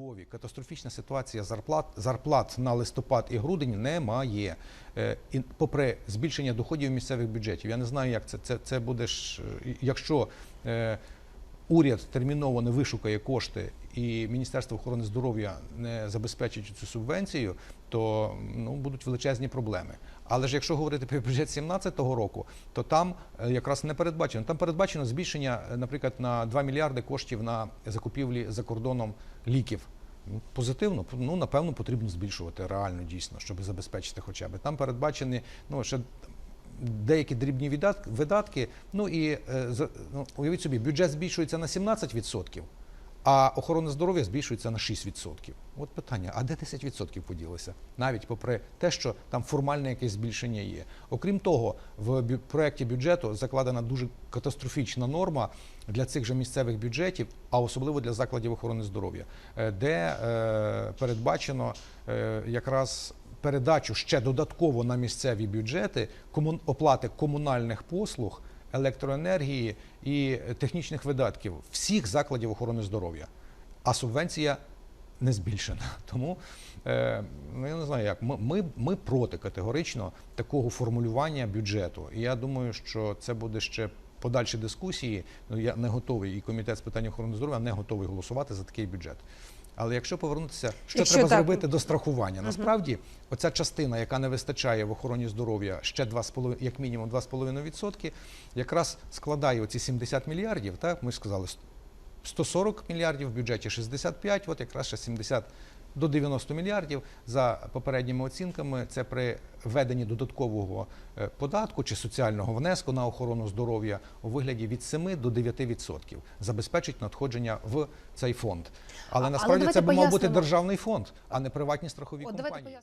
Львові катастрофічна ситуація зарплат зарплат на листопад і грудень немає. Е, І попри збільшення доходів місцевих бюджетів, я не знаю, як це. Це, це буде ж, е, якщо е, уряд терміново не вишукає кошти і Міністерство охорони здоров'я не забезпечить цю субвенцію, то ну, будуть величезні проблеми. Але ж якщо говорити про бюджет 2017 року, то там е, якраз не передбачено. Там передбачено збільшення, е, наприклад, на 2 мільярди коштів на закупівлі за кордоном ліків. Ну, Позитивно, ну напевно, потрібно збільшувати реально дійсно, щоб забезпечити хоча б. Там передбачені ну ще деякі дрібні видатки. Ну і е, ну, уявіть собі, бюджет збільшується на 17%, а охорона здоров'я збільшується на 6%. От питання: а де 10% поділося? Навіть попри те, що там формальне якесь збільшення є. Окрім того, в проєкті бюджету закладена дуже катастрофічна норма для цих же місцевих бюджетів, а особливо для закладів охорони здоров'я, е, де е, передбачено е, якраз передачу ще додатково на місцеві бюджети комун... оплати комунальних послуг, електроенергії і технічних видатків всіх закладів охорони здоров'я. А субвенція не збільшена. Тому е, ну, я не знаю, як ми, ми, ми проти категорично такого формулювання бюджету. І я думаю, що це буде ще подальші дискусії. Ну я не готовий, і комітет з питань охорони здоров'я не готовий голосувати за такий бюджет. Але якщо повернутися, що Якщо треба так. зробити до страхування, насправді оця частина, яка не вистачає в охороні здоров'я, ще 2,5, як мінімум 2,5%, якраз складає оці 70 мільярдів. Так ми ж сказали, 140 мільярдів в бюджеті 65, от якраз ще 70 до 90 мільярдів за попередніми оцінками. Це при введенні додаткового е, податку чи соціального внеску на охорону здоров'я у вигляді від 7 до 9 відсотків забезпечить надходження в цей фонд. Але А- але насправді це б мав бути державний фонд, а не приватні страхові От компанії.